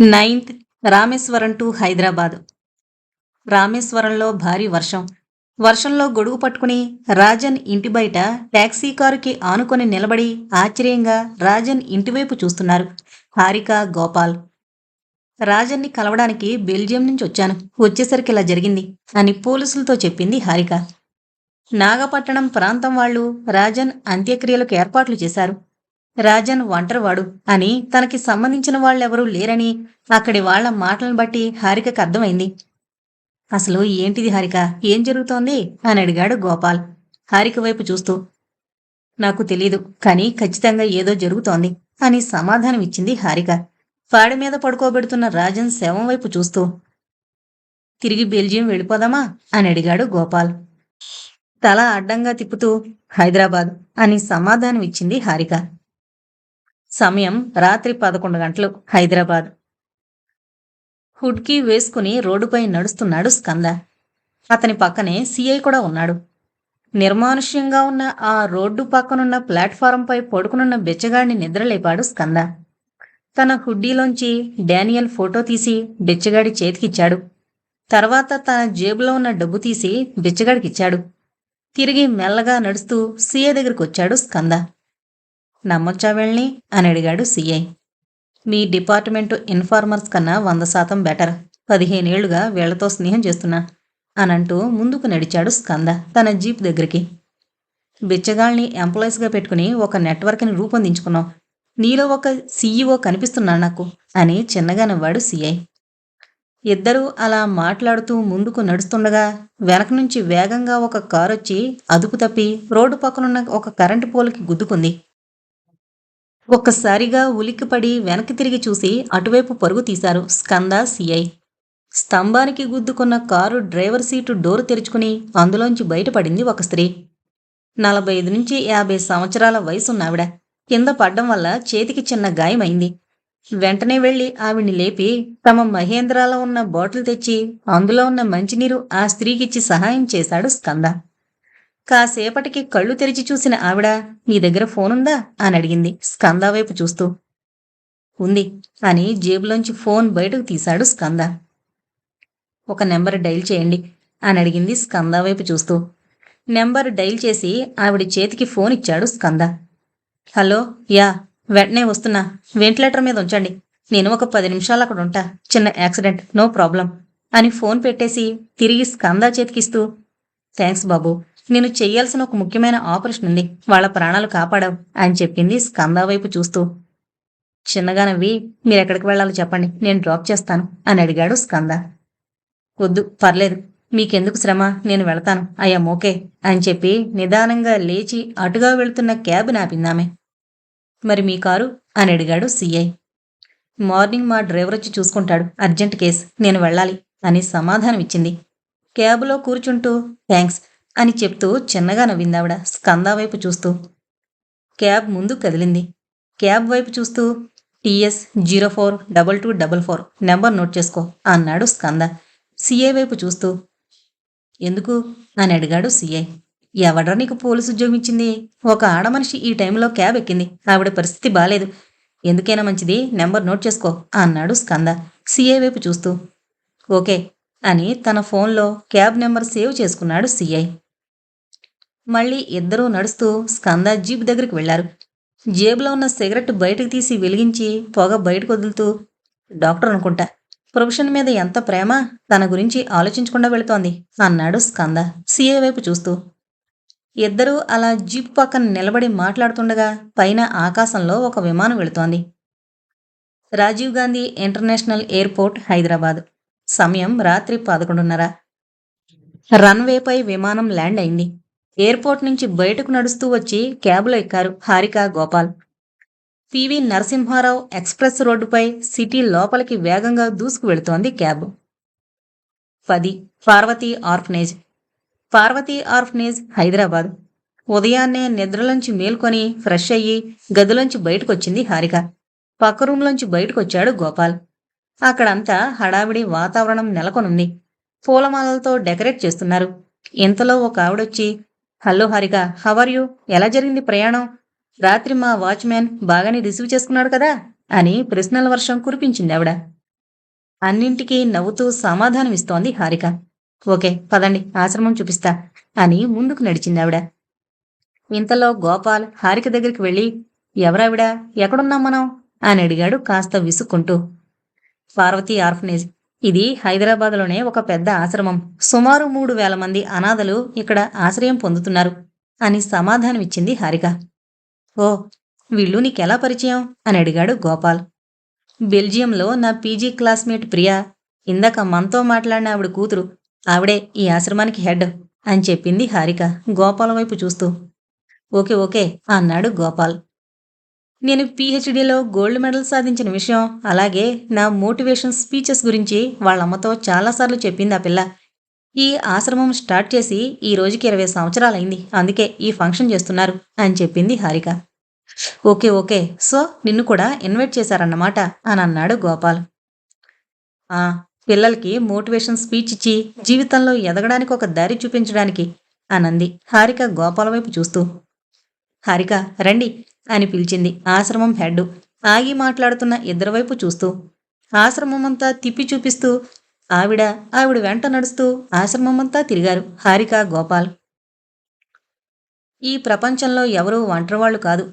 Ninth Rameswaram to Hyderabad. రామేశ్వరంలో భారీ వర్షం. వర్షంలో గొడుగు పట్టుకుని రాజన్ ఇంటి బయట ట్యాక్సీ కారుకి ఆనుకొని నిలబడి ఆశ్చర్యంగా రాజన్ ఇంటివైపు చూస్తున్నారు. హారిక గోపాల్. రాజన్ని కలవడానికి బెల్జియం నుంచి వచ్చాను. వచ్చేసరికి ఇలా జరిగింది అని పోలీసులతో చెప్పింది హారిక. నాగపట్టణం ప్రాంతం వాళ్ళు రాజన్ అంత్యక్రియలకు ఏర్పాట్లు చేశారు. రాజన్ ఒంటరివాడు అని తనకి సంబంధించిన వాళ్ళెవరూ లేరని అక్కడి వాళ్ళ మాటలను బట్టి హారికకు అర్థమైంది. అసలు ఏంటిది హారిక? ఏం జరుగుతోంది? అని అడిగాడు గోపాల్. హారిక వైపు చూస్తూ నాకు తెలీదు కానీ ఖచ్చితంగా ఏదో జరుగుతోంది అని సమాధానం ఇచ్చింది హారిక. పాడి మీద పడుకోబెడుతున్న రాజన్ శవం వైపు చూస్తూ తిరిగి బెల్జియం వెళ్ళిపోదామా? అని అడిగాడు గోపాల్. తల అడ్డంగా తిప్పుతూ హైదరాబాద్ అని సమాధానం ఇచ్చింది హారిక. సమయం రాత్రి పదకొండు గంటలు హైదరాబాద్. హుడ్కి వేసుకుని రోడ్డుపై నడుస్తున్నాడు స్కంద. అతని పక్కనే సిఐ కూడా ఉన్నాడు. నిర్మానుష్యంగా ఉన్న ఆ రోడ్డు పక్కనున్న ప్లాట్ఫారంపై పడుకునున్న బెచ్చగాడిని నిద్రలేపాడు స్కంద. తన హుడ్డీలోంచి డానియల్ ఫోటో తీసి బెచ్చగాడి చేతికిచ్చాడు. తర్వాత తన జేబులో ఉన్న డబ్బు తీసి బిచ్చగాడికిచ్చాడు. తిరిగి మెల్లగా నడుస్తూ సీఏ దగ్గరికి వచ్చాడు స్కంద. నమ్మొచ్చా వెళ్ళని? అని అడిగాడు సీఐ. మీ డిపార్ట్మెంటు ఇన్ఫార్మర్స్ కన్నా వంద శాతం బెటర్. పదిహేనేళ్ళుగా వీళ్ళతో స్నేహం చేస్తున్నా అనంటూ ముందుకు నడిచాడు స్కంద తన జీప్ దగ్గరికి. బిచ్చగాళ్ళని ఎంప్లాయీస్గా పెట్టుకుని ఒక నెట్వర్క్ని రూపొందించుకున్నాం నీలో ఒక సీఈఓ కనిపిస్తున్నాడు నాకు అని చిన్నగా నవ్వాడు సీఐ. ఇద్దరూ అలా మాట్లాడుతూ ముందుకు నడుస్తుండగా వెనక నుంచి వేగంగా ఒక కారు వచ్చి అదుపు తప్పి రోడ్డు పక్కనున్న ఒక కరెంటు పోల్కి గుద్దుకుంది. ఒక్కసారిగా ఉలిక్కిపడి వెనక్కి తిరిగి చూసి అటువైపు పరుగు తీశారు స్కంద సిఐ. స్తంభానికి గుద్దుకున్న కారు డ్రైవర్ సీటు డోరు తెరుచుకుని అందులోంచి బయటపడింది ఒక స్త్రీ. నలభై ఐదు నుంచి యాభై సంవత్సరాల వయసున్నావిడ. కింద పడ్డం వల్ల చేతికి చిన్న గాయమైంది. వెంటనే వెళ్ళి ఆవిడ్ని లేపి తమ మహేంద్రాలో ఉన్న బాటిల్ తెచ్చి అందులో ఉన్న మంచినీరు ఆ స్త్రీకిచ్చి సహాయం చేశాడు స్కంద. కాసేపటికి కళ్ళు తెరిచి చూసిన ఆవిడ నీ దగ్గర ఫోనుందా? అని అడిగింది స్కంద వైపు చూస్తూ. ఉంది అని జేబులోంచి ఫోన్ బయటకు తీశాడు స్కంద. ఒక నెంబర్ డైల్ చేయండి అని అడిగింది స్కంద వైపు చూస్తూ. నెంబర్ డైల్ చేసి ఆవిడ చేతికి ఫోన్ ఇచ్చాడు స్కంద. హలో యా వెంటనే వస్తున్నా. వెంటిలేటర్ మీద ఉంచండి. నేను ఒక పది నిమిషాలు అక్కడ ఉంటా. చిన్న యాక్సిడెంట్ నో ప్రాబ్లం అని ఫోన్ పెట్టేసి తిరిగి స్కంద చేతికిస్తూ. థ్యాంక్స్ బాబు నేను చెయ్యాల్సిన ఒక ముఖ్యమైన ఆపరేషన్ ఉంది వాళ్ళ ప్రాణాలు కాపాడావు అని చెప్పింది స్కంద వైపు చూస్తూ. చిన్నగా నవ్వి మీరు ఎక్కడికి వెళ్ళాలో చెప్పండి నేను డ్రాప్ చేస్తాను అని అడిగాడు స్కంద. వద్దు పర్లేదు మీకెందుకు శ్రమ నేను వెళతాను అయ్యా మోకే అని చెప్పి నిదానంగా లేచి అటుగా వెళ్తున్న క్యాబ్ నాపిందామే. మరి మీ కారు? అని అడిగాడు సీఐ. మార్నింగ్ మా డ్రైవర్ వచ్చి చూసుకుంటాడు అర్జెంట్ కేస్ నేను వెళ్ళాలి అని సమాధానం ఇచ్చింది క్యాబ్లో కూర్చుంటూ థ్యాంక్స్ అని చెప్తూ చిన్నగా నవ్విందావిడ స్కంద వైపు చూస్తూ. క్యాబ్ ముందు కదిలింది. క్యాబ్ వైపు చూస్తూ TS zero four double two double four number note చేసుకో అన్నాడు స్కంద. సీఏ వైపు చూస్తూ ఎందుకు? అని అడిగాడు సీఐ ఎవడ్రా నీకు పోలీసు ఉద్యోగం ఇచ్చింది? ఒక ఆడమనిషి ఈ టైంలో క్యాబ్ ఎక్కింది. ఆవిడ పరిస్థితి బాలేదు. ఎందుకైనా మంచిది నెంబర్ నోట్ చేసుకో అన్నాడు స్కంద. సీఏ వైపు చూస్తూ ఓకే అని తన ఫోన్లో క్యాబ్ నెంబర్ సేవ్ చేసుకున్నాడు సీఐ మళ్ళీ ఇద్దరూ నడుస్తూ స్కంద జీప్ దగ్గరికి వెళ్ళారు. జేబులో ఉన్న సిగరెట్ బయటకు తీసి వెలిగించి పొగ బయటకు వదులుతూ డాక్టర్ అనుకుంటా ప్రొఫెషన్ మీద ఎంత ప్రేమ? తన గురించి ఆలోచించకుండా వెళుతోంది అన్నాడు స్కంద సీఏ వైపు చూస్తూ. ఇద్దరూ అలా జీప్ పక్కన నిలబడి మాట్లాడుతుండగా పైన ఆకాశంలో ఒక విమానం వెళుతోంది. Rajiv Gandhi international airport Hyderabad. సమయం రాత్రి పదకొండున్నర. రన్వేపై విమానం ల్యాండ్ అయింది. ఎయిర్పోర్ట్ నుంచి బయటకు నడుస్తూ వచ్చి క్యాబ్లో ఎక్కారు హారిక గోపాల్. పివి నరసింహారావు ఎక్స్ప్రెస్ రోడ్డుపై సిటీ లోపలికి వేగంగా దూసుకు వెళుతోంది క్యాబ్. పది. పార్వతీ ఆర్ఫనేజ్. పార్వతీ ఆర్ఫనేజ్ హైదరాబాద్. ఉదయాన్నే నిద్రలోంచి మేల్కొని ఫ్రెష్ అయ్యి గదిలోంచి బయటకొచ్చింది హారిక. పక్క రూమ్లోంచి బయటకొచ్చాడు గోపాల్. అక్కడంతా హడావిడి వాతావరణం నెలకొనుంది. పూలమాలలతో డెకరేట్ చేస్తున్నారు. ఇంతలో ఒక ఆవిడొచ్చి hello Harika how are you ఎలా జరిగింది ప్రయాణం? రాత్రి మా వాచ్మ్యాన్ బాగానే రిసీవ్ చేసుకున్నాడు కదా? అని ప్రశ్నల వర్షం కురిపించింది ఆవిడ. అన్నింటికీ నవ్వుతూ సమాధానమిస్తోంది హారిక. ఓకే పదండి ఆశ్రమం చూపిస్తా అని ముందుకు నడిచింది ఆవిడ. ఇంతలో గోపాల్ హారిక దగ్గరికి వెళ్ళి ఎవరావిడ? ఎక్కడున్నాం మనం? అని అడిగాడు కాస్త విసుక్కుంటూ. పార్వతి ఆర్ఫనేజ్ ఇది హైదరాబాద్లోనే ఒక పెద్ద ఆశ్రమం. సుమారు మూడు వేల మంది అనాథలు ఇక్కడ ఆశ్రయం పొందుతున్నారు అని సమాధానమిచ్చింది హారిక. ఓ వీళ్ళు నీకెలా పరిచయం? అని అడిగాడు గోపాల్. బెల్జియంలో నా పీజీ క్లాస్మేట్ ప్రియా ఇందాక మనతో మాట్లాడిన ఆవిడ కూతురు. ఆవిడే ఈ ఆశ్రమానికి హెడ్ అని చెప్పింది హారిక గోపాల్ వైపు చూస్తూ. ఓకే ఓకే అన్నాడు గోపాల్. నేను పీహెచ్డీలో గోల్డ్ మెడల్ సాధించిన విషయం అలాగే నా మోటివేషన్ స్పీచెస్ గురించి వాళ్ళమ్మతో చాలాసార్లు చెప్పింది ఆ పిల్ల. ఈ ఆశ్రమం స్టార్ట్ చేసి ఈ రోజుకి ఇరవై సంవత్సరాలైంది అందుకే ఈ ఫంక్షన్ చేస్తున్నారు అని చెప్పింది హారిక. ఓకే ఓకే సో నిన్ను కూడా ఇన్వైట్ చేశారన్నమాట అని అన్నాడు గోపాల్. ఆ పిల్లలకి మోటివేషన్ స్పీచ్ ఇచ్చి జీవితంలో ఎదగడానికి ఒక దారి చూపించడానికి అనంది హారిక గోపాల వైపు చూస్తూ. హారిక రండి అని పిలిచింది ఆశ్రమం హెడ్. ఆగి మాట్లాడుతున్న ఇద్దరు వైపు చూస్తూ ఆశ్రమమంతా తిప్పి చూపిస్తూ ఆవిడ ఆవిడ వెంట నడుస్తూ ఆశ్రమమంతా తిరిగారు హారిక గోపాల్. ఈ ప్రపంచంలో ఎవరూ ఒంటరివాళ్ళు కాదు.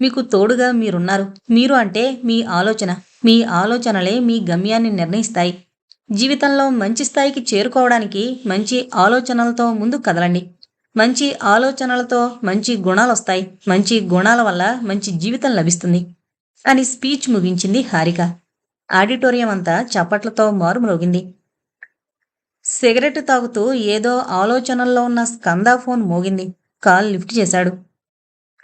మీకు తోడుగా మీరున్నారు. మీరు అంటే మీ ఆలోచన. మీ ఆలోచనలే మీ గమ్యాన్ని నిర్ణయిస్తాయి. జీవితంలో మంచి స్థాయికి చేరుకోవడానికి మంచి ఆలోచనలతో ముందు కదలండి. మంచి ఆలోచనలతో మంచి గుణాలు వస్తాయి మంచి గుణాల వల్ల మంచి జీవితం లభిస్తుంది. అని స్పీచ్ ముగించింది హారిక. ఆడిటోరియం అంతా చప్పట్లతో మారుమ్రోగింది. సిగరెట్ తాగుతూ ఏదో ఆలోచనల్లో ఉన్న స్కందా ఫోన్ మోగింది. కాల్ లిఫ్ట్ చేశాడు.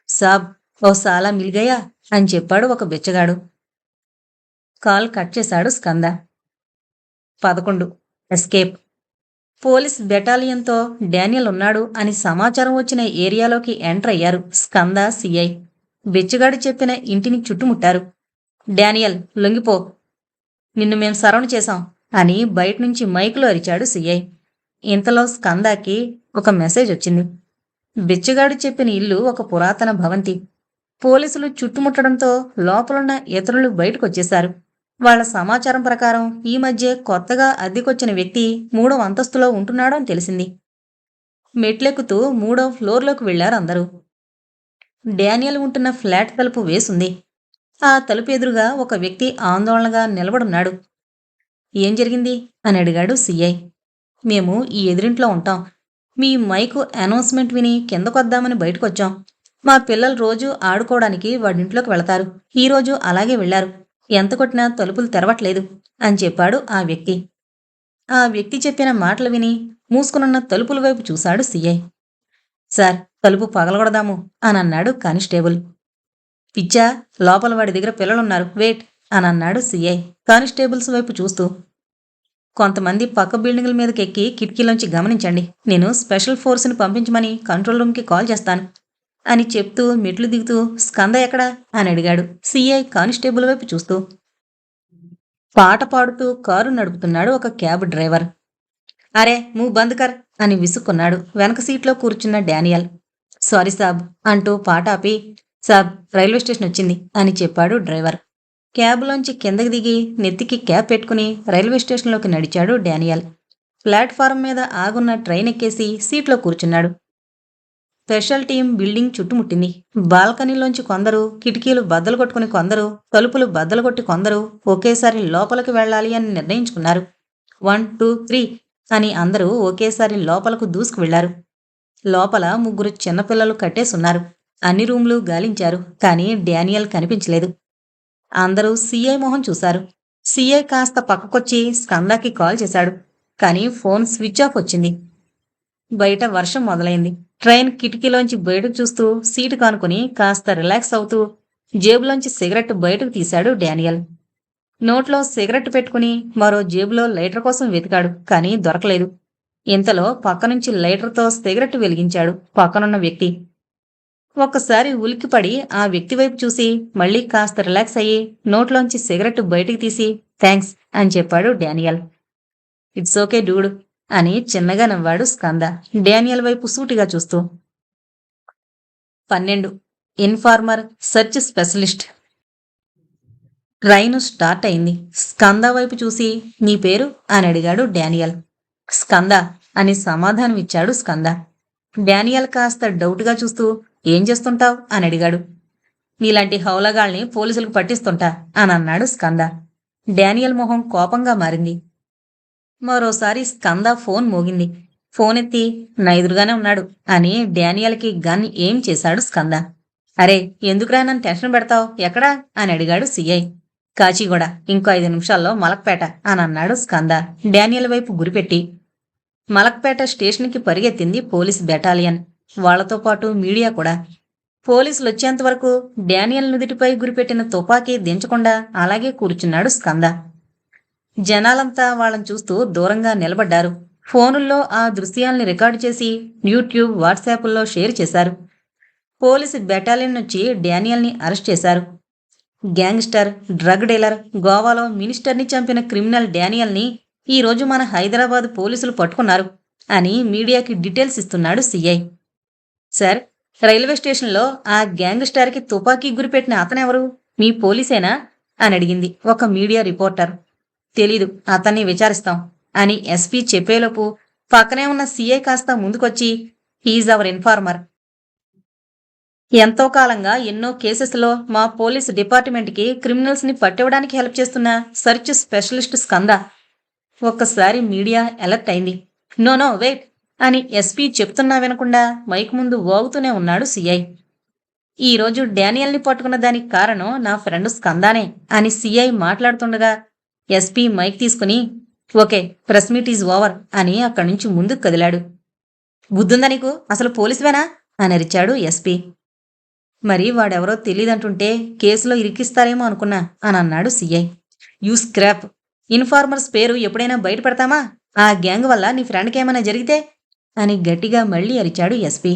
సాబ్ ఓ సాలా మిల్గయా అని చెప్పాడు ఒక బెచ్చగాడు. కాల్ కట్ చేశాడు స్కంద. పదకొండు. ఎస్కేప్. పోలీస్ బెటాలియన్తో డానియల్ ఉన్నాడు అని సమాచారం వచ్చిన ఏరియాలోకి ఎంటర్ అయ్యారు స్కంద సిఐ. బెచ్చగాడు చెప్పిన ఇంటిని చుట్టుముట్టారు. డానియల్ లొంగిపో. నిన్ను మేం సరౌండ్ చేశాం అని బయట నుంచి మైకులో అరిచాడు సిఐ. ఇంతలో స్కందాకి ఒక మెసేజ్ వచ్చింది. బిచ్చగాడు చెప్పిన ఇల్లు ఒక పురాతన భవంతి. పోలీసులు చుట్టుముట్టడంతో లోపలున్న ఇతరులు బయటకొచ్చేశారు. వాళ్ళ సమాచారం ప్రకారం ఈ మధ్య కొత్తగా అద్దెకొచ్చిన వ్యక్తి మూడవ అంతస్తులో ఉంటున్నాడని అని తెలిసింది. మెట్లెక్కుతూ మూడవ ఫ్లోర్లోకి వెళ్ళారు అందరూ. డానియల్ ఉంటున్న ఫ్లాట్ తలుపు వేసుంది. ఆ తలుపు ఎదురుగా ఒక వ్యక్తి ఆందోళనగా నిలబడున్నాడు. ఏం జరిగింది? అని అడిగాడు సిఐ మేము ఈ ఎదురింట్లో ఉంటాం. మీ మైకు అనౌన్స్మెంట్ విని కిందకొద్దామని బయటకొచ్చాం. మా పిల్లలు రోజు ఆడుకోవడానికి వాడింట్లోకి వెళతారు. ఈరోజు అలాగే వెళ్ళారు ఎంత కొట్టినా తలుపులు తెరవట్లేదు అని చెప్పాడు ఆ వ్యక్తి. ఆ వ్యక్తి చెప్పిన మాటలు విని మూసుకునున్న తలుపుల వైపు చూశాడు సీఐ సార్ తలుపు పగలగొడదాము అని అన్నాడు కానిస్టేబుల్. పిచ్చా లోపల వాడి దగ్గర పిల్లలున్నారు వెయిట్ అని అన్నాడు సీఐ కానిస్టేబుల్స్ వైపు చూస్తూ. కొంతమంది పక్క బిల్డింగుల మీదకి ఎక్కి కిటికీలోంచి గమనించండి. నేను స్పెషల్ ఫోర్స్ని పంపించమని కంట్రోల్ రూమ్కి కాల్ చేస్తాను. అని చెప్తూ మెట్లు దిగుతూ స్కంద ఎక్కడా? అని అడిగాడు సిఐ కానిస్టేబుల్ వైపు చూస్తూ. పాట పాడుతూ కారు నడుపుతున్నాడు ఒక క్యాబ్ డ్రైవర్. అరే మూ బంద్ కర్ అని విసుక్కున్నాడు వెనక సీట్లో కూర్చున్న డానియల్. సారీ సాబ్ అంటూ పాట ఆపి సాబ్ రైల్వే స్టేషన్ వచ్చింది అని చెప్పాడు డ్రైవర్. క్యాబ్లోంచి కిందకి దిగి నెత్తికి క్యాబ్ పెట్టుకుని రైల్వే స్టేషన్లోకి నడిచాడు డానియల్. ప్లాట్ఫారం మీద ఆగున్న ట్రైన్ ఎక్కేసి సీట్లో కూర్చున్నాడు. స్పెషల్ టీం బిల్డింగ్ చుట్టుముట్టింది. బాల్కనీలోంచి కొందరు కిటికీలు బద్దలు కొట్టుకుని కొందరు తలుపులు బద్దలు కొట్టి కొందరు ఒకేసారి లోపలికి వెళ్ళాలి అని నిర్ణయించుకున్నారు. వన్ టూ త్రీ అని అందరూ ఒకేసారి లోపలకు దూసుకు వెళ్ళారు లోపల ముగ్గురు చిన్నపిల్లలు కట్టేసున్నారు. అన్ని రూమ్లు గాలించారు కానీ డానియల్ కనిపించలేదు. అందరూ సీఐ మొహం చూశారు. సీఐ కాస్త పక్కకొచ్చి స్కందాకి కాల్ చేశాడు కానీ ఫోన్ స్విచ్ ఆఫ్ వచ్చింది. బయట వర్షం మొదలైంది. ట్రైన్ కిటికీలోంచి బయటకు చూస్తూ సీటు కానుకుని కాస్త రిలాక్స్ అవుతూ జేబులోంచి సిగరెట్ బయటకు తీశాడు డానియల్. నోట్లో సిగరెట్ పెట్టుకుని మరో జేబులో లైటర్ కోసం వెతికాడు కానీ దొరకలేదు. ఇంతలో పక్క నుంచి లైటర్తో సిగరెట్ వెలిగించాడు పక్కనున్న వ్యక్తి. ఒక్కసారి ఉలిక్కిపడి ఆ వ్యక్తి వైపు చూసి మళ్ళీ కాస్త రిలాక్స్ అయ్యి నోట్లోంచి సిగరెట్ బయటికి తీసి థ్యాంక్స్ అని చెప్పాడు డానియల్. ఇట్స్ ఓకే డూడ్ అని చిన్నగా నవ్వాడు స్కంద. డానియల్ వైపు సూటిగా చూస్తూ పన్నెండు. Informer search specialist. Train start అయింది. స్కంద వైపు చూసి నీ పేరు? అని అడిగాడు డానియల్. స్కంద అని సమాధానం ఇచ్చాడు స్కంద. డానియల్ కాస్త డౌట్గా చూస్తూ ఏం చేస్తుంటావు? అని అడిగాడు. నీలాంటి హౌలగాల్ని పోలీసులకు పట్టిస్తుంటా అని అన్నాడు స్కంద. డానియల్ మొహం కోపంగా మారింది. మరోసారి స్కంద ఫోన్ మోగింది. ఫోన్ ఎత్తి నా ఎదురుగానే ఉన్నాడు అని డానియల్కి గన్ ఏం చేశాడు స్కంద. అరే ఎందుకురా నన్ను టెన్షన్ పెడతావు? ఎక్కడా? అని అడిగాడు సిఐ. కాచిగూడ ఇంకో ఐదు నిమిషాల్లో మలక్పేట అని అన్నాడు స్కంద. డానియల్ వైపు గురిపెట్టి మలక్పేట స్టేషన్కి పరిగెత్తింది పోలీస్ బెటాలియన్. వాళ్ళతో పాటు మీడియా కూడా. పోలీసులు వచ్చేంత వరకు డానియల్ నుదుటిపై గురిపెట్టిన తుపాకీ దించకుండా అలాగే కూర్చున్నాడు స్కంద. జనాలంతా వాళ్ళని చూస్తూ దూరంగా నిలబడ్డారు. ఫోనుల్లో ఆ దృశ్యాల్ని రికార్డు చేసి యూట్యూబ్ వాట్సాప్ల్లో షేర్ చేశారు. పోలీసు బెటాలియన్ నుంచి డానియల్ని అరెస్ట్ చేశారు. గ్యాంగ్స్టర్ డ్రగ్ డీలర్ గోవాలో మినిస్టర్ని చంపిన క్రిమినల్ డానియల్ని ఈరోజు మన హైదరాబాద్ పోలీసులు పట్టుకున్నారు అని మీడియాకి డీటెయిల్స్ ఇస్తున్నాడు సీఐ. సార్ రైల్వే స్టేషన్లో ఆ గ్యాంగ్స్టర్కి తుపాకీ గురిపెట్టిన అతనెవరు? మీ పోలీసేనా? అని అడిగింది ఒక మీడియా రిపోర్టర్. తెలీదు. అతన్ని విచారిస్తాం అని ఎస్పీ చెప్పేలోపు పక్కనే ఉన్న సీఐ కాస్త ముందుకొచ్చి హీజ్ అవర్ ఇన్ఫార్మర్. ఎంతో కాలంగా ఎన్నో కేసెస్లో మా పోలీస్ డిపార్ట్మెంట్కి క్రిమినల్స్ని పట్టివ్వడానికి హెల్ప్ చేస్తున్న సెర్చ్ స్పెషలిస్ట్ స్కంద. ఒక్కసారి మీడియా అలర్ట్ అయింది. నో నో వెయిట్ అని ఎస్పీ చెప్తున్నా వినకుండా మైక్ ముందు వాగుతూనే ఉన్నాడు సిఐ. ఈరోజు డానియల్ని పట్టుకున్న దానికి కారణం నా ఫ్రెండ్ స్కందానే అని సిఐ మాట్లాడుతుండగా ఎస్పీ మైక్ తీసుకుని okay press meet is over అని అక్కడి నుంచి ముందుకు కదిలాడు. బుద్ధుందా నీకు? అసలు పోలీసువేనా? అని అరిచాడు ఎస్పీ. మరి వాడెవరో తెలీదంటుంటే కేసులో ఇరికిస్తారేమో అనుకున్నా అని అన్నాడు సీఐ. You scrap! ఇన్ఫార్మర్స్ పేరు ఎప్పుడైనా బయట పెడతామా? ఆ గ్యాంగ్ వల్ల నీ ఫ్రెండ్కి ఏమైనా జరిగితే? అని గట్టిగా మళ్ళీ అరిచాడు SP.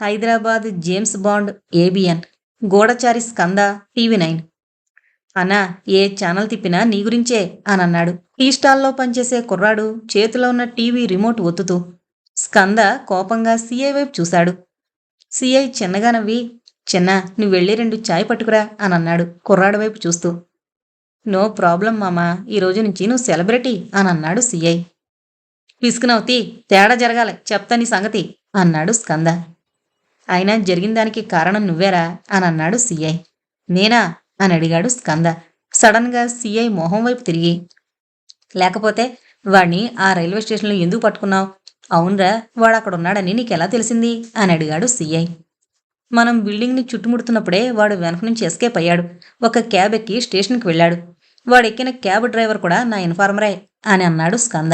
Hyderabad James Bond ABN గూఢచారి స్కంద టీవీ నైన్. అనా ఏ ఛానల్ తిప్పినా నీ గురించే అని అన్నాడు టీ స్టాల్లో పనిచేసే కుర్రాడు చేతిలో ఉన్న టీవీ రిమోట్ ఒత్తుతూ స్కంద కోపంగా సీఐ వైపు చూశాడు. సీఐ చిన్నగా నవ్వి చిన్న నువ్వు వెళ్ళి రెండు చాయ్ పట్టుకురా అని అన్నాడు కుర్రాడు వైపు చూస్తూ. నో ప్రాబ్లం మామా ఈరోజు నుంచి నువ్వు సెలబ్రిటీ అని అన్నాడు సీఐ పిసుకునవుతి తేడా జరగాలి చెప్తా నీ సంగతి అన్నాడు స్కంద. అయినా జరిగిన దానికి కారణం నువ్వేరా అని అన్నాడు సీఐ. నేనా? అని అడిగాడు స్కంద. సడన్గా సీఐ మొహం వైపు తిరిగి. లేకపోతే వాడిని ఆ రైల్వే స్టేషన్లో ఎందుకు పట్టుకున్నావు? అవునరా వాడు అక్కడ ఉన్నాడని నీకెలా తెలిసింది? అని అడిగాడు సీఐ మనం బిల్డింగ్ని చుట్టుముడుతున్నప్పుడే వాడు వెనక నుంచి ఎస్కేప్ అయ్యాడు. ఒక క్యాబ్ ఎక్కి స్టేషన్కి వెళ్ళాడు. వాడు ఎక్కిన క్యాబ్ డ్రైవర్ కూడా నా ఇన్ఫార్మరే అని అన్నాడు స్కంద.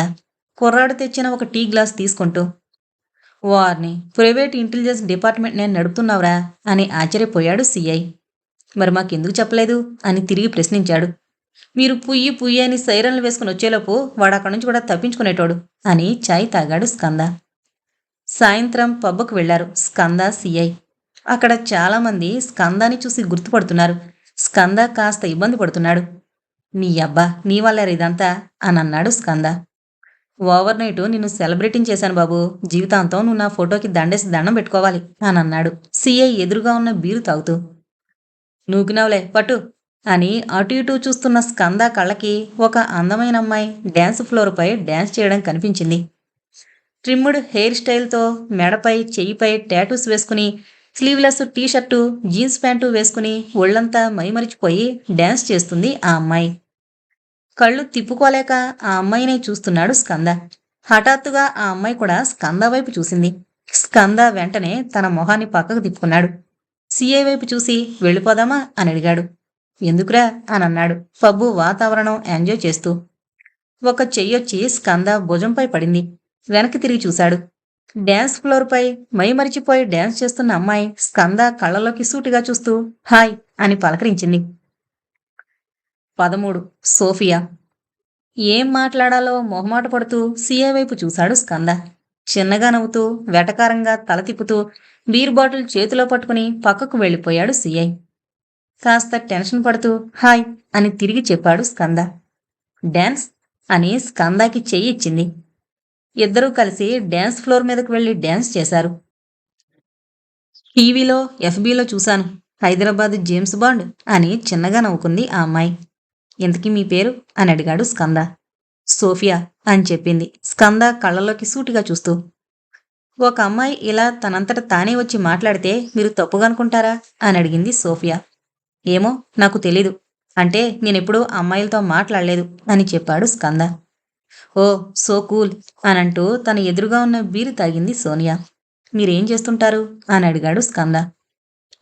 కుర్రాడు తెచ్చిన ఒక టీ గ్లాస్ తీసుకుంటూ. వారిని ప్రైవేట్ ఇంటెలిజెన్స్ డిపార్ట్మెంట్ నేను నడుపుతున్నావురా అని ఆశ్చర్యపోయాడు సీఐ మరి మాకెందుకు చెప్పలేదు? అని తిరిగి ప్రశ్నించాడు. మీరు పుయ్యి పుయ్యి అని సైరన్లు వేసుకుని వచ్చేలోపు వాడు అక్కడి నుంచి కూడా తప్పించుకునేటోడు అని చాయ్ తాగాడు స్కంద. సాయంత్రం పబ్బకు వెళ్ళారు స్కంద సిఐ. అక్కడ చాలామంది స్కందాని చూసి గుర్తుపడుతున్నారు. స్కంద కాస్త ఇబ్బంది పడుతున్నాడు. నీ అబ్బా నీ వల్లేరా ఇదంతా అని అన్నాడు స్కంద. ఓవర్ నైట్ నిన్ను సెలబ్రేటింగ్ చేశాను బాబు. జీవితాంతం నువ్వు నా ఫోటోకి దండేసి దండం పెట్టుకోవాలి అని అన్నాడు. సిఐ ఎదురుగా ఉన్న బీరు తాగుతూ. నూకినావులే పట్టు. అని అటు ఇటు చూస్తున్న స్కంద కళ్ళకి ఒక అందమైన అమ్మాయి డ్యాన్స్ ఫ్లోర్పై డ్యాన్స్ చేయడం కనిపించింది. ట్రిమ్ముడ్ హెయిర్ స్టైల్తో మెడపై చెయ్యిపై టాటూస్ వేసుకుని sleeveless t shirt jeans pant వేసుకుని ఒళ్ళంతా మైమరిచిపోయి డ్యాన్స్ చేస్తుంది ఆ అమ్మాయి. కళ్ళు తిప్పుకోలేక ఆ అమ్మాయినే చూస్తున్నాడు స్కంద. హఠాత్తుగా ఆ అమ్మాయి కూడా స్కంద వైపు చూసింది. స్కంద వెంటనే తన మొహాన్ని పక్కకు తిప్పుకున్నాడు. సీఏ వైపు చూసి వెళ్ళిపోదామా అని అడిగాడు. ఎందుకురా అని అన్నాడు. పబ్బు వాతావరణం ఎంజాయ్ చేస్తూ. ఒక చెయ్యొచ్చి స్కంద భుజంపై పడింది. వెనక్కి తిరిగి చూశాడు. డ్యాన్స్ ఫ్లోర్పై మైమరిచిపోయి డ్యాన్స్ చేస్తున్న అమ్మాయి స్కంద కళ్ళలోకి సూటిగా చూస్తూ హాయ్ అని పలకరించింది. పదమూడు. సోఫియా. ఏం మాట్లాడాలో మొహమాట పడుతూ సీఏ వైపు చూశాడు స్కంద. చిన్నగా నవ్వుతూ వెటకారంగా తల తిప్పుతూ బీర్ బాటిల్ చేతిలో పట్టుకుని పక్కకు వెళ్ళిపోయాడు సీఐ. కాస్త టెన్షన్ పడుతూ హాయ్ అని తిరిగి చెప్పాడు స్కంద. డ్యాన్స్ అని స్కందాకి చెయ్యి ఇచ్చింది. ఇద్దరూ కలిసి డ్యాన్స్ ఫ్లోర్ మీదకు వెళ్ళి డ్యాన్స్ చేశారు. టీవీలో ఎఫ్బీలో చూశాను. హైదరాబాద్ జేమ్స్ బాండ్ అని చిన్నగా నవ్వుకుంది ఆ అమ్మాయి. ఇంతకీ మీ పేరు? అని అడిగాడు స్కంద. సోఫియా అని చెప్పింది. స్కంద కళ్ళలోకి సూటిగా చూస్తూ ఒక అమ్మాయి ఇలా తనంతట తానే వచ్చి మాట్లాడితే మీరు తప్పుగా అనుకుంటారా? అని అడిగింది సోఫియా. ఏమో నాకు తెలీదు. అంటే నేనెప్పుడూ అమ్మాయిలతో మాట్లాడలేదు అని చెప్పాడు స్కంద. ఓ సో కూల్ అనంటూ తన ఎదురుగా ఉన్న బీరు తాగింది సోనియా. మీరేం చేస్తుంటారు? అని అడిగాడు స్కంద.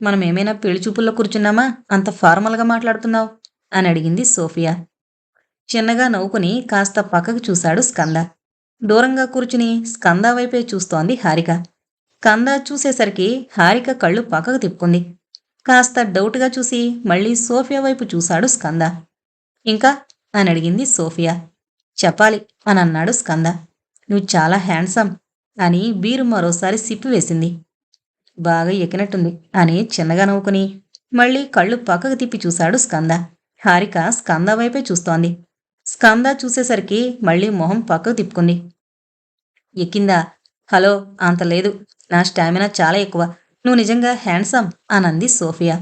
మనం ఏమైనా పెళ్ళి చూపుల్లో కూర్చున్నామా? అంత ఫార్మల్గా మాట్లాడుతున్నావు? అని అడిగింది సోఫియా. చిన్నగా నవ్వుకుని కాస్త పక్కకు చూశాడు స్కంద. దూరంగా కూర్చుని స్కంద వైపే చూస్తోంది హారిక. స్కంద చూసేసరికి హారిక కళ్ళు పక్కకు తిప్పుకుంది. కాస్త డౌట్గా చూసి మళ్ళీ సోఫియా వైపు చూశాడు స్కంద. ఇంకా? అని అడిగింది సోఫియా. చెప్పాలి అని అన్నాడు స్కంద. నువ్వు చాలా హ్యాండ్సమ్ అని బీరు మరోసారి సిప్పి వేసింది. బాగా ఎక్కినట్టుంది అని చిన్నగా నవ్వుకుని మళ్ళీ కళ్ళు పక్కకు తిప్పి చూశాడు స్కంద. హారిక స్కంద వైపే చూస్తోంది. స్కంద చూసేసరికి మళ్ళీ మొహం పక్కకు తిప్పుకుంది. ఎక్కిందా హలో అంత లేదు. నా స్టామినా చాలా ఎక్కువ. నువ్వు నిజంగా హ్యాండ్సమ్? అనంది సోఫియా.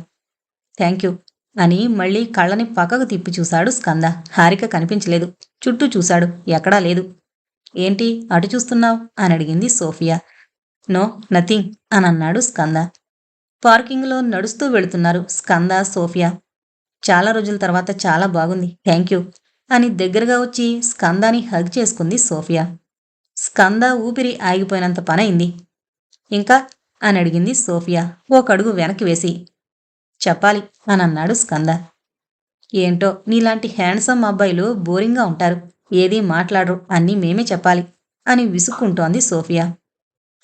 థ్యాంక్ యూ అని మళ్ళీ కళ్ళని పక్కకు తిప్పి చూశాడు స్కంద. హారిక కనిపించలేదు. చుట్టూ చూశాడు. ఎక్కడా లేదు. ఏంటి? అటు చూస్తున్నావు? అని అడిగింది సోఫియా. నో నథింగ్ అని అన్నాడు స్కంద. పార్కింగ్లో నడుస్తూ వెళుతున్నారు స్కంద సోఫియా. చాలా రోజుల తర్వాత చాలా బాగుంది. Thank you. అని దగ్గరగా వచ్చి స్కందాని హగ్ చేసుకుంది సోఫియా. స్కంద ఊపిరి ఆగిపోయినంత పనైంది. ఇంకా అని అడిగింది సోఫియా. ఓ కడుగు వెనక్కి వేసి చెప్పాలి అని అన్నాడు స్కంద. ఏంటో నీలాంటి హ్యాండ్సమ్ అబ్బాయిలు బోరింగ్గా ఉంటారు. ఏదీ మాట్లాడరు. అన్నీ మేమే చెప్పాలి అని విసుక్కుంటోంది సోఫియా.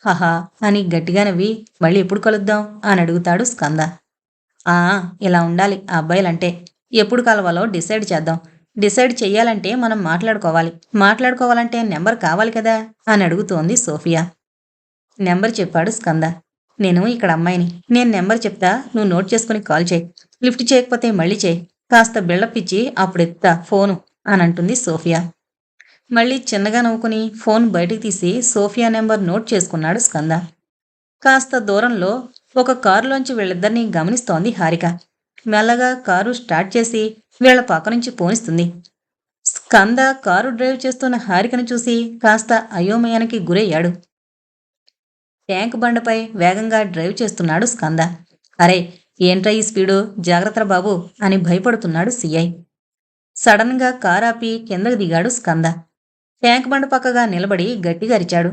హహా అని గట్టిగా నవ్వి మళ్ళీ ఎప్పుడు కలుద్దాం అని అడుగుతాడు స్కంద. ఆ ఇలా ఉండాలి ఆ అబ్బాయిలంటే. ఎప్పుడు కలవాలో డిసైడ్ చేద్దాం. డిసైడ్ చెయ్యాలంటే మనం మాట్లాడుకోవాలి. మాట్లాడుకోవాలంటే నెంబర్ కావాలి కదా? అని అడుగుతోంది సోఫియా. నెంబర్ చెప్పాడు స్కంద. నేను ఇక్కడ అమ్మాయిని. నేను నెంబర్ చెప్తా నువ్వు నోట్ చేసుకుని కాల్ చేయి. లిఫ్ట్ చేయకపోతే మళ్ళీ చేయి. కాస్త బిల్డప్ ఇచ్చి అప్పుడు ఎత్తా ఫోను అని అంటుంది సోఫియా. మళ్ళీ చిన్నగా నవ్వుకుని ఫోన్ బయటికి తీసి సోఫియా నెంబర్ నోట్ చేసుకున్నాడు స్కంద. కాస్త దూరంలో ఒక కారులోంచి వీళ్ళిద్దరినీ గమనిస్తోంది హారిక. మెల్లగా కారు స్టార్ట్ చేసి వీళ్ళ పక్క నుంచి పోనిస్తుంది. స్కంద కారు డ్రైవ్ చేస్తున్న హారికను చూసి కాస్త అయోమయానికి గురయ్యాడు. ట్యాంక్ బండపై వేగంగా డ్రైవ్ చేస్తున్నాడు స్కంద. అరే ఏంట్రా ఈ స్పీడు? జాగ్రత్త బాబు అని భయపడుతున్నాడు సిఐ. సడన్గా కారు ఆపి కిందకు దిగాడు స్కంద. ట్యాంక్ బండ పక్కగా నిలబడి గట్టిగా అరిచాడు.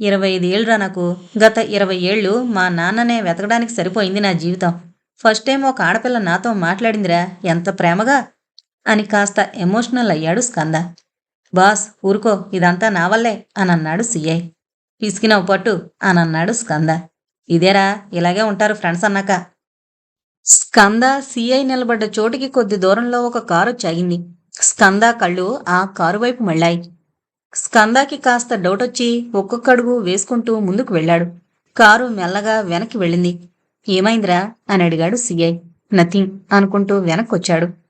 ఇరవై ఐదేళ్ళురా నాకు. గత ఇరవై ఏళ్ళు మా నాన్ననే వెతకడానికి సరిపోయింది నా జీవితం. ఫస్ట్ టైం ఒక ఆడపిల్ల నాతో మాట్లాడిందిరా ఎంత ప్రేమగా? అని కాస్త ఎమోషనల్ అయ్యాడు స్కంద. బాస్ ఊరుకో ఇదంతా నా వల్లే అని అన్నాడు సిఐ. పిసికినవు పట్టు అని అన్నాడు స్కంద. ఇదేరా ఇలాగే ఉంటారు ఫ్రెండ్స్ అన్నాక. స్కంద సిఐ నిలబడ్డ చోటికి కొద్ది దూరంలో ఒక కారు చాగింది. స్కంద కళ్ళు ఆ కారు వైపు మళ్ళాయి. స్కందాకి కాస్త డౌట్ వచ్చి ఒక్కొక్క అడుగు వేసుకుంటూ ముందుకు వెళ్ళాడు. కారు మెల్లగా వెనక్కి వెళ్ళింది. ఏమైందిరా? అని అడిగాడు సిఐ. నథింగ్ అనుకుంటూ వెనక్కొచ్చాడు.